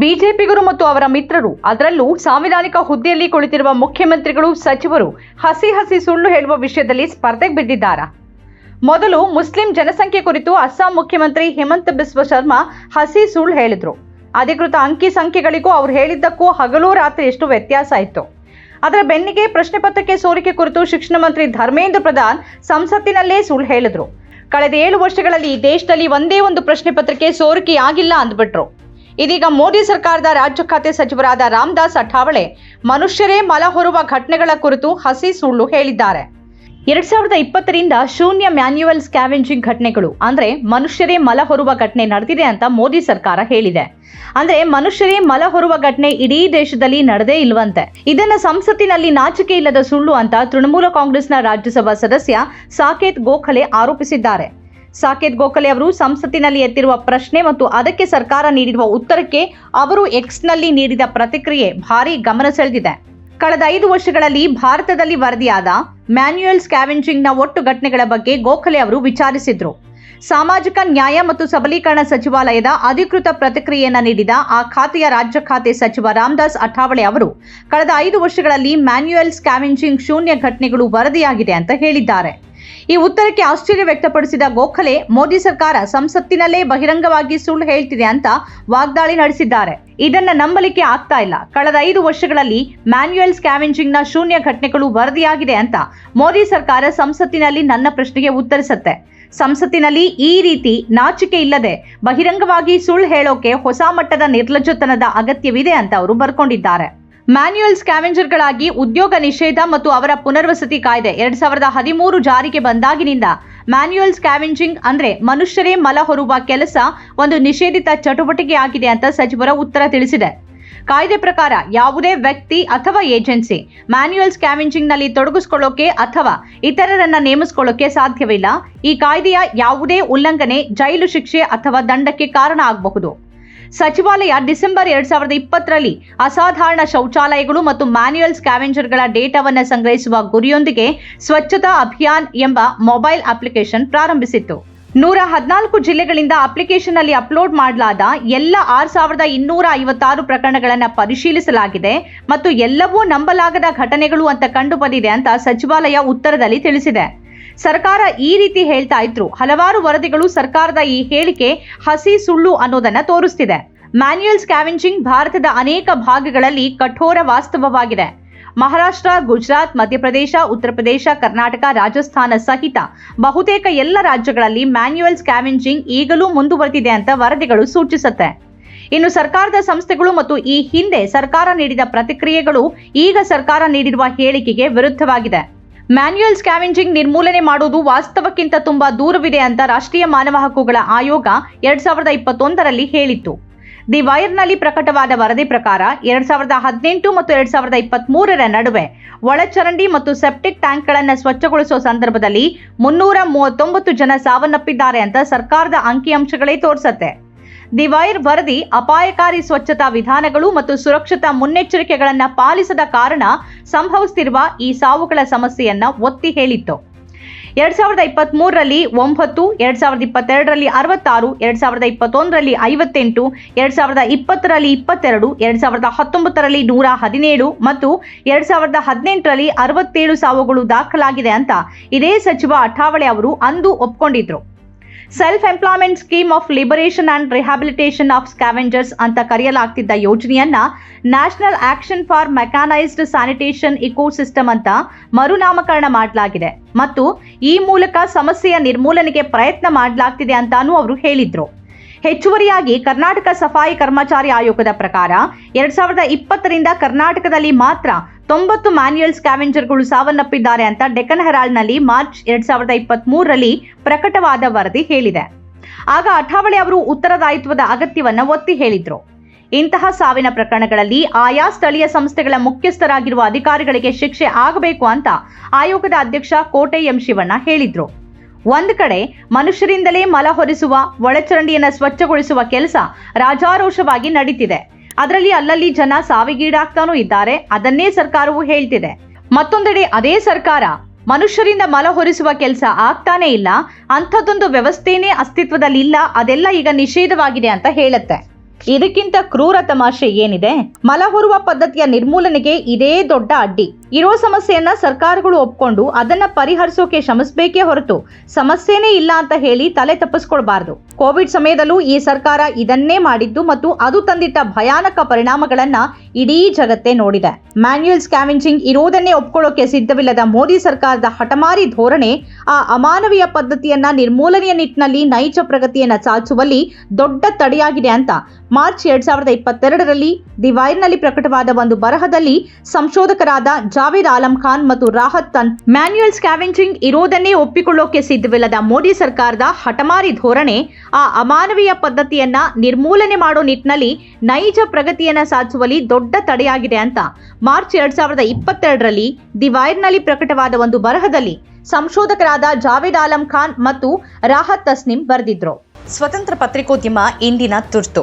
ಬಿಜೆಪಿಗರು ಮತ್ತು ಅವರ ಮಿತ್ರರು. ಅದರಲ್ಲೂ ಸಾಂವಿಧಾನಿಕ ಹುದ್ದೆಯಲ್ಲಿ ಕುಳಿತಿರುವ ಮುಖ್ಯಮಂತ್ರಿಗಳು, ಸಚಿವರು ಹಸಿ ಹಸಿ ಸುಳ್ಳು ಹೇಳುವ ವಿಷಯದಲ್ಲಿ ಸ್ಪರ್ಧೆಗೆ ಬಿದ್ದಿದ್ದಾರೆ? ಮೊದಲು ಮುಸ್ಲಿಂ ಜನಸಂಖ್ಯೆ ಕುರಿತು ಅಸ್ಸಾಂ ಮುಖ್ಯಮಂತ್ರಿ ಹಿಮಂತ ಬಿಸ್ವ ಶರ್ಮಾ ಹಸಿ ಸುಳ್ಳು ಹೇಳಿದ್ರು. ಅಧಿಕೃತ ಅಂಕಿ ಸಂಖ್ಯೆಗಳಿಗೂ ಅವ್ರು ಹೇಳಿದ್ದಕ್ಕೂ ಹಗಲು ರಾತ್ರಿ ಎಷ್ಟು ವ್ಯತ್ಯಾಸ ಇತ್ತು. ಅದರ ಬೆನ್ನಿಗೆ ಪ್ರಶ್ನೆ ಪತ್ರಿಕೆ ಸೋರಿಕೆ ಕುರಿತು ಶಿಕ್ಷಣ ಮಂತ್ರಿ ಧರ್ಮೇಂದ್ರ ಪ್ರಧಾನ್ ಸಂಸತ್ತಿನಲ್ಲೇ ಸುಳ್ಳು ಹೇಳಿದ್ರು. ಕಳೆದ ಏಳು ವರ್ಷಗಳಲ್ಲಿ ದೇಶದಲ್ಲಿ ಒಂದೇ ಒಂದು ಪ್ರಶ್ನೆ ಪತ್ರಿಕೆ ಸೋರಿಕೆಯಾಗಿಲ್ಲ ಅಂದ್ಬಿಟ್ರು. ಇದೀಗ ಮೋದಿ ಸರ್ಕಾರದ ರಾಜ್ಯ ಖಾತೆ ಸಚಿವರಾದ ರಾಮದಾಸ್ ಅಠಾವಳೆ ಮನುಷ್ಯರೇ ಮಲ ಹೊರುವ ಘಟನೆಗಳ ಕುರಿತು ಹಸಿ ಸುಳ್ಳು ಹೇಳಿದ್ದಾರೆ. ಎರಡ್ ಸಾವಿರದ ಇಪ್ಪತ್ತರಿಂದ ಶೂನ್ಯ ಮ್ಯಾನ್ಯುವಲ್ ಸ್ಕ್ಯಾವೆಂಜಿಂಗ್ ಘಟನೆಗಳು, ಅಂದ್ರೆ ಮನುಷ್ಯರೇ ಮಲ ಹೊರುವ ಘಟನೆ ನಡೆದಿದೆ ಅಂತ ಮೋದಿ ಸರ್ಕಾರ ಹೇಳಿದೆ. ಅಂದ್ರೆ ಮನುಷ್ಯರೇ ಮಲ ಹೊರುವ ಘಟನೆ ಇಡೀ ದೇಶದಲ್ಲಿ ನಡೆದೇ ಇಲ್ವಂತೆ. ಇದನ್ನ ಸಂಸತ್ತಿನಲ್ಲಿ ನಾಚಿಕೆ ಇಲ್ಲದ ಸುಳ್ಳು ಅಂತ ತೃಣಮೂಲ ಕಾಂಗ್ರೆಸ್ನ ರಾಜ್ಯಸಭಾ ಸದಸ್ಯ ಸಾಕೇತ್ ಗೋಖಲೆ ಆರೋಪಿಸಿದ್ದಾರೆ. ಸಾಕೇತ್ ಗೋಖಲೆ ಅವರು ಸಂಸತ್ತಿನಲ್ಲಿ ಎತ್ತಿರುವ ಪ್ರಶ್ನೆ ಮತ್ತು ಅದಕ್ಕೆ ಸರ್ಕಾರ ನೀಡಿರುವ ಉತ್ತರಕ್ಕೆ ಅವರು ಎಕ್ಸ್ನಲ್ಲಿ ನೀಡಿದ ಪ್ರತಿಕ್ರಿಯೆ ಭಾರಿ ಗಮನ ಸೆಳೆದಿದೆ. ಕಳೆದ ಐದು ವರ್ಷಗಳಲ್ಲಿ ಭಾರತದಲ್ಲಿ ವರದಿಯಾದ ಮ್ಯಾನ್ಯುಯಲ್ ಸ್ಕ್ಯಾವೆಂಜಿಂಗ್ನ ಒಟ್ಟು ಘಟನೆಗಳ ಬಗ್ಗೆ ಗೋಖಲೆ ಅವರು ವಿಚಾರಿಸಿದ್ರು. ಸಾಮಾಜಿಕ ನ್ಯಾಯ ಮತ್ತು ಸಬಲೀಕರಣ ಸಚಿವಾಲಯದ ಅಧಿಕೃತ ಪ್ರತಿಕ್ರಿಯೆಯನ್ನು ನೀಡಿದ ಆ ಖಾತೆಯ ರಾಜ್ಯ ಖಾತೆ ಸಚಿವ ರಾಮದಾಸ್ ಅಠಾವಳೆ ಅವರು ಕಳೆದ ಐದು ವರ್ಷಗಳಲ್ಲಿ ಮ್ಯಾನ್ಯುಯಲ್ ಸ್ಕ್ಯಾವೆಂಜಿಂಗ್ ಶೂನ್ಯ ಘಟನೆಗಳು ವರದಿಯಾಗಿದೆ ಅಂತ ಹೇಳಿದ್ದಾರೆ. ಈ ಉತ್ತರಕ್ಕೆ ಆಶ್ಚರ್ಯ ವ್ಯಕ್ತಪಡಿಸಿದ ಗೋಖಲೆ, ಮೋದಿ ಸರ್ಕಾರ ಸಂಸತ್ತಿನಲ್ಲೇ ಬಹಿರಂಗವಾಗಿ ಸುಳ್ಳು ಹೇಳ್ತಿದೆ ಅಂತ ವಾಗ್ದಾಳಿ ನಡೆಸಿದ್ದಾರೆ. ಇದನ್ನ ನಂಬಲಿಕ್ಕೆ ಆಗ್ತಾ ಇಲ್ಲ. ಕಳೆದ ಐದು ವರ್ಷಗಳಲ್ಲಿ ಮ್ಯಾನ್ಯುಯಲ್ ಸ್ಕ್ಯಾವೆಂಜಿಂಗ್ನ ಶೂನ್ಯ ಘಟನೆಗಳು ವರದಿಯಾಗಿದೆ ಅಂತ ಮೋದಿ ಸರ್ಕಾರ ಸಂಸತ್ತಿನಲ್ಲಿ ನನ್ನ ಪ್ರಶ್ನೆಗೆ ಉತ್ತರಿಸುತ್ತೆ. ಸಂಸತ್ತಿನಲ್ಲಿ ಈ ರೀತಿ ನಾಚಿಕೆ ಇಲ್ಲದೆ ಬಹಿರಂಗವಾಗಿ ಸುಳ್ಳು ಹೇಳೋಕೆ ಹೊಸ ಮಟ್ಟದ ನಿರ್ಲಜ್ಜತನದ ಅಗತ್ಯವಿದೆ ಅಂತ ಅವರು ಬರ್ಕೊಂಡಿದ್ದಾರೆ. ಮ್ಯಾನ್ಯುಯಲ್ ಸ್ಕ್ಯಾವೆಂಜರ್ಗಳಾಗಿ ಉದ್ಯೋಗ ನಿಷೇಧ ಮತ್ತು ಅವರ ಪುನರ್ವಸತಿ ಕಾಯ್ದೆ. ಎರಡ್ ಸಾವಿರದ ಹದಿಮೂರು ಜಾರಿಗೆ ಬಂದಾಗಿನಿಂದ ಮ್ಯಾನ್ಯುಯಲ್ ಸ್ಕ್ಯಾವೆಂಜಿಂಗ್ ಅಂದ್ರೆ ಮನುಷ್ಯರೇ ಮಲ ಹೊರುವ ಕೆಲಸ ಒಂದು ನಿಷೇಧಿತ ಚಟುವಟಿಕೆಯಾಗಿದೆ ಅಂತ ಸಚಿವರ ಉತ್ತರ ತಿಳಿಸಿದೆ. ಕಾಯ್ದೆ ಪ್ರಕಾರ ಯಾವುದೇ ವ್ಯಕ್ತಿ ಅಥವಾ ಏಜೆನ್ಸಿ ಮ್ಯಾನ್ಯುಯಲ್ ಸ್ಕ್ಯಾವೆಂಜಿಂಗ್ನಲ್ಲಿ ತೊಡಗಿಸ್ಕೊಳ್ಳೋಕೆ ಅಥವಾ ಇತರರನ್ನ ನೇಮಿಸಿಕೊಳ್ಳೋಕೆ ಸಾಧ್ಯವಿಲ್ಲ. ಈ ಕಾಯ್ದೆಯ ಯಾವುದೇ ಉಲ್ಲಂಘನೆ, ಜೈಲು ಶಿಕ್ಷೆ ಅಥವಾ ದಂಡಕ್ಕೆ ಕಾರಣ ಆಗಬಹುದು. ಸಚಿವಾಲಯ ಡಿಸೆಂಬರ್ ಎರಡ್ ಸಾವಿರದ ಇಪ್ಪತ್ತರಲ್ಲಿ ಅಸಾಧಾರಣ ಶೌಚಾಲಯಗಳು ಮತ್ತು ಮ್ಯಾನ್ಯುಯಲ್ ಸ್ಕ್ಯಾವೆಂಜರ್ಗಳ ಡೇಟಾವನ್ನು ಸಂಗ್ರಹಿಸುವ ಗುರಿಯೊಂದಿಗೆ ಸ್ವಚ್ಛತಾ ಅಭಿಯಾನ್ ಎಂಬ ಮೊಬೈಲ್ ಅಪ್ಲಿಕೇಶನ್ ಪ್ರಾರಂಭಿಸಿತ್ತು. ನೂರ ಹದಿನಾಲ್ಕು ಜಿಲ್ಲೆಗಳಿಂದ ಅಪ್ಲಿಕೇಶನ್ ಅಲ್ಲಿ ಅಪ್ಲೋಡ್ ಮಾಡಲಾದ ಎಲ್ಲ ಆರು ಸಾವಿರದ ಇನ್ನೂರ ಐವತ್ತಾರು ಪ್ರಕರಣಗಳನ್ನು ಪರಿಶೀಲಿಸಲಾಗಿದೆ ಮತ್ತು ಎಲ್ಲವೂ ನಂಬಲಾಗದ ಘಟನೆಗಳು ಅಂತ ಕಂಡುಬಂದಿದೆ ಅಂತ ಸಚಿವಾಲಯ ಉತ್ತರದಲ್ಲಿ ತಿಳಿಸಿದೆ. ಸರ್ಕಾರ ಈ ರೀತಿ ಹೇಳ್ತಾ ಇದ್ರು. ಹಲವಾರು ವರದಿಗಳು ಸರ್ಕಾರದ ಈ ಹೇಳಿಕೆ ಹಸಿ ಸುಳ್ಳು ಅನ್ನೋದನ್ನ ತೋರಿಸ್ತಿದೆ. ಮ್ಯಾನ್ಯುಯಲ್ ಸ್ಕ್ಯಾವೆಂಜಿಂಗ್ ಭಾರತದ ಅನೇಕ ಭಾಗಗಳಲ್ಲಿ ಕಠೋರ ವಾಸ್ತವವಾಗಿದೆ. ಮಹಾರಾಷ್ಟ್ರ, ಗುಜರಾತ್, ಮಧ್ಯಪ್ರದೇಶ, ಉತ್ತರ ಪ್ರದೇಶ, ಕರ್ನಾಟಕ ರಾಜಸ್ಥಾನ ಸಹಿತ ಬಹುತೇಕ ಎಲ್ಲ ರಾಜ್ಯಗಳಲ್ಲಿ ಮ್ಯಾನ್ಯುಯಲ್ ಸ್ಕ್ಯಾವೆಂಜಿಂಗ್ ಈಗಲೂ ಮುಂದುವರೆದಿದೆ ಅಂತ ವರದಿಗಳು ಸೂಚಿಸುತ್ತೆ. ಇನ್ನು ಸರ್ಕಾರದ ಸಂಸ್ಥೆಗಳು ಮತ್ತು ಈ ಹಿಂದೆ ಸರ್ಕಾರ ನೀಡಿದ ಪ್ರತಿಕ್ರಿಯೆಗಳು ಈಗ ಸರ್ಕಾರ ನೀಡಿರುವ ಹೇಳಿಕೆಗೆ ವಿರುದ್ಧವಾಗಿದೆ. ಮ್ಯಾನ್ಯುಯಲ್ ಸ್ಕ್ಯಾವೆಂಜಿಂಗ್ ನಿರ್ಮೂಲನೆ ಮಾಡುವುದು ವಾಸ್ತವಕ್ಕಿಂತ ತುಂಬಾ ದೂರವಿದೆ ಅಂತ ರಾಷ್ಟ್ರೀಯ ಮಾನವ ಹಕ್ಕುಗಳ ಆಯೋಗ ಎರಡ್ ಸಾವಿರದ ಇಪ್ಪತ್ತೊಂದರಲ್ಲಿ ಹೇಳಿತ್ತು. ದಿ ವೈರ್ನಲ್ಲಿ ಪ್ರಕಟವಾದ ವರದಿ ಪ್ರಕಾರ ಎರಡ್ ಸಾವಿರದ ಹದಿನೆಂಟು ಮತ್ತು ಎರಡ್ ಸಾವಿರದ ಇಪ್ಪತ್ತ್ ಮೂರರ ನಡುವೆ ಒಳಚರಂಡಿ ಮತ್ತು ಸೆಪ್ಟಿಕ್ ಟ್ಯಾಂಕ್ಗಳನ್ನು ಸ್ವಚ್ಛಗೊಳಿಸುವ ಸಂದರ್ಭದಲ್ಲಿ ಮುನ್ನೂರ ಮೂವತ್ತೊಂಬತ್ತು ಜನ ಸಾವನ್ನಪ್ಪಿದ್ದಾರೆ ಅಂತ ಸರ್ಕಾರದ ಅಂಕಿಅಂಶಗಳೇ ತೋರಿಸುತ್ತೆ. ದಿ ವೈರ್ ವರದಿ, ಅಪಾಯಕಾರಿ ಸ್ವಚ್ಛತಾ ವಿಧಾನಗಳು ಮತ್ತು ಸುರಕ್ಷತಾ ಮುನ್ನೆಚ್ಚರಿಕೆಗಳನ್ನು ಪಾಲಿಸದ ಕಾರಣ ಸಂಭವಿಸುತ್ತಿರುವ ಈ ಸಾವುಗಳ ಸಮಸ್ಯೆಯನ್ನ ಒತ್ತಿ ಹೇಳಿತ್ತು. ಎರಡ್ ಸಾವಿರದ ಇಪ್ಪತ್ತ್ ಮೂರರಲ್ಲಿ ಒಂಬತ್ತು, ಎರಡ್ ಸಾವಿರದ ಇಪ್ಪತ್ತೆರಡರಲ್ಲಿ ಅರವತ್ತಾರು, ಎರಡ್ ಸಾವಿರದ ಇಪ್ಪತ್ತೊಂದರಲ್ಲಿ ಐವತ್ತೆಂಟು, ಎರಡ್ ಸಾವಿರದ ಇಪ್ಪತ್ತರಲ್ಲಿ ಇಪ್ಪತ್ತೆರಡು, ಎರಡ್ ಸಾವಿರದ ಹತ್ತೊಂಬತ್ತರಲ್ಲಿ ನೂರ ಹದಿನೇಳು ಮತ್ತು ಎರಡ್ ಸಾವಿರದ ಹದಿನೆಂಟರಲ್ಲಿ ಅರವತ್ತೇಳು ಸಾವುಗಳು ದಾಖಲಾಗಿದೆ ಅಂತ ಇದೇ ಸಚಿವ ಅಠಾವಳೆ ಅವರು ಅಂದು ಒಪ್ಕೊಂಡಿದ್ರು. Self employment scheme of liberation and rehabilitation of scavengers ಅಂತ ಕರೆಯಲಾಗ್ತಿದ್ದ ಯೋಜನೆಯನ್ನ national action for mechanised sanitation ecosystem ಅಂತ ಮರುನಾಮಕರಣ ಮಾಡಲಾಗಿದೆ. ಮತ್ತು ಈ ಮೂಲಕ ಸಮಸ್ಯೆಯ ನಿರ್ಮೂಲನೆಗೆ ಪ್ರಯತ್ನ ಮಾಡಲಾಗ್ತಿದೆ ಅಂತಾನೂ ಅವರು ಹೇಳಿದ್ರು. ಹೆಚ್ಚುವರಿಯಾಗಿ ಕರ್ನಾಟಕ ಸಫಾಯಿ ಕರ್ಮಚಾರಿ ಆಯೋಗದ ಪ್ರಕಾರ ಎರಡ್ ಸಾವಿರದ ಇಪ್ಪತ್ತರಿಂದ ಕರ್ನಾಟಕದಲ್ಲಿ ಮಾತ್ರ ತೊಂಬತ್ತು ಮ್ಯಾನ್ಯಲ್ ಸ್ಕ್ಯಾವೆಂಜರ್ಗಳು ಸಾವನ್ನಪ್ಪಿದ್ದಾರೆ ಅಂತ ಡೆಕ್ಕನ್ ಹೆರಾಲ್ಡ್ನಲ್ಲಿ ಮಾರ್ಚ್ ಎರಡ್ ಸಾವಿರದ ಇಪ್ಪತ್ತ್ ಮೂರರಲ್ಲಿ ಪ್ರಕಟವಾದ ವರದಿ ಹೇಳಿದೆ. ಆಗ ಅಠಾವಳೆ ಅವರು ಉತ್ತರದಾಯಿತ್ವದ ಅಗತ್ಯವನ್ನು ಒತ್ತಿ ಹೇಳಿದ್ರು. ಇಂತಹ ಸಾವಿನ ಪ್ರಕರಣಗಳಲ್ಲಿ ಆಯಾ ಸ್ಥಳೀಯ ಸಂಸ್ಥೆಗಳ ಮುಖ್ಯಸ್ಥರಾಗಿರುವ ಅಧಿಕಾರಿಗಳಿಗೆ ಶಿಕ್ಷೆ ಆಗಬೇಕು ಅಂತ ಆಯೋಗದ ಅಧ್ಯಕ್ಷ ಕೋಟೆ ಎಂ ಶಿವಣ್ಣ ಹೇಳಿದ್ರು. ಒಂದು ಕಡೆ ಮನುಷ್ಯರಿಂದಲೇ ಮಲ ಹೊರಿಸುವ ಒಳಚರಂಡಿಯನ್ನು ಸ್ವಚ್ಛಗೊಳಿಸುವ ಕೆಲಸ ರಾಜಾರೋಷವಾಗಿ ನಡೀತಿದೆ. ಅದರಲ್ಲಿ ಅಲ್ಲಲ್ಲಿ ಜನ ಸಾವಿಗೀಡಾಗ್ತಾನೂ ಇದ್ದಾರೆ. ಅದನ್ನೇ ಸರ್ಕಾರವು ಹೇಳ್ತಿದೆ. ಮತ್ತೊಂದೆಡೆ ಅದೇ ಸರ್ಕಾರ ಮನುಷ್ಯರಿಂದ ಮಲ ಹೊರಿಸುವ ಕೆಲಸ ಆಗ್ತಾನೇ ಇಲ್ಲ. ಅಂಥದ್ದೊಂದು ವ್ಯವಸ್ಥೆನೇ ಅಸ್ತಿತ್ವದಲ್ಲಿ ಇಲ್ಲ ಅದೆಲ್ಲ ಈಗ ನಿಷೇಧವಾಗಿದೆ ಅಂತ ಹೇಳುತ್ತೆ. ಇದಕ್ಕಿಂತ ಕ್ರೂರ ತಮಾಷೆ ಏನಿದೆ? ಮಲ ಹೊರುವ ಪದ್ಧತಿಯ ನಿರ್ಮೂಲನೆಗೆ ಇದೇ ದೊಡ್ಡ ಅಡ್ಡಿ. ಇರೋ ಸಮಸ್ಯೆಯನ್ನ ಸರ್ಕಾರಗಳು ಒಪ್ಕೊಂಡು ಅದನ್ನ ಪರಿಹರಿಸೋಕೆ ಶ್ರಮಿಸಬೇಕೇ ಹೊರತು ಸಮಸ್ಯೆನೇ ಇಲ್ಲ ಅಂತ ಹೇಳಿ ತಲೆ ತಪ್ಪಿಸ್ಕೊಳ್ಬಾರ್ದು. ಕೋವಿಡ್ ಸಮಯದಲ್ಲೂ ಈ ಸರ್ಕಾರ ಇದನ್ನೇ ಮಾಡಿದ್ದು ಮತ್ತು ಅದು ತಂದಿಟ್ಟ ಭಯಾನಕ ಪರಿಣಾಮಗಳನ್ನ ಇಡೀ ಜಗತ್ತೇ ನೋಡಿದೆ. ಮ್ಯಾನ್ಯುಯಲ್ ಸ್ಕ್ಯಾವೆಂಜಿಂಗ್ ಇರೋದನ್ನೇ ಒಪ್ಕೊಳ್ಳೋಕೆ ಸಿದ್ಧವಿಲ್ಲದ ಮೋದಿ ಸರ್ಕಾರದ ಹಠಮಾರಿ ಧೋರಣೆ, ಆ ಅಮಾನವೀಯ ಪದ್ಧತಿಯನ್ನ ನಿರ್ಮೂಲನೆಯ ನಿಟ್ಟಿನಲ್ಲಿ ನೈಜ ಪ್ರಗತಿಯನ್ನ ಸಾಧಿಸುವಲ್ಲಿ ದೊಡ್ಡ ತಡೆಯಾಗಿದೆ ಅಂತ ಮಾರ್ಚ್ ಎರಡ್ ಸಾವಿರದ ಇಪ್ಪತ್ತೆರಡರಲ್ಲಿ ದಿ ವೈರ್ನಲ್ಲಿ ಪ್ರಕಟವಾದ ಒಂದು ಬರಹದಲ್ಲಿ ಸಂಶೋಧಕರಾದ ಜಾವೇದ್ ಆಲಂ ಖಾನ್ ಮತ್ತು ರಾಹತ್ ತನ್ ಮ್ಯಾನ್ಯುಯಲ್ ಸ್ಕ್ಯಾವೆಂಜಿಂಗ್ ಇರೋದನ್ನೇ ಒಪ್ಪಿಕೊಳ್ಳೋಕೆ ಸಿದ್ಧವಿಲ್ಲದ ಮೋದಿ ಸರ್ಕಾರದ ಹಠಮಾರಿ ಧೋರಣೆ, ಆ ಅಮಾನವೀಯ ಪದ್ಧತಿಯನ್ನ ನಿರ್ಮೂಲನೆ ಮಾಡೋ ನಿಟ್ಟಿನಲ್ಲಿ ನೈಜ ಪ್ರಗತಿಯನ್ನ ಸಾಧಿಸುವಲ್ಲಿ ದೊಡ್ಡ ತಡೆಯಾಗಿದೆ ಅಂತ ಮಾರ್ಚ್ ಎರಡ್ ಸಾವಿರದ ಇಪ್ಪತ್ತೆರಡರಲ್ಲಿ ದಿ ವೈರ್ನಲ್ಲಿ ಪ್ರಕಟವಾದ ಒಂದು ಬರಹದಲ್ಲಿ ಸಂಶೋಧಕರಾದ ಜಾವೇದ್ ಆಲಂ ಖಾನ್ ಮತ್ತು ರಾಹತ್ ತಸ್ನಿಂ ಬರೆದಿದ್ರು. ಸ್ವತಂತ್ರ ಪತ್ರಿಕೋದ್ಯಮ ಇಂದಿನ ತುರ್ತು.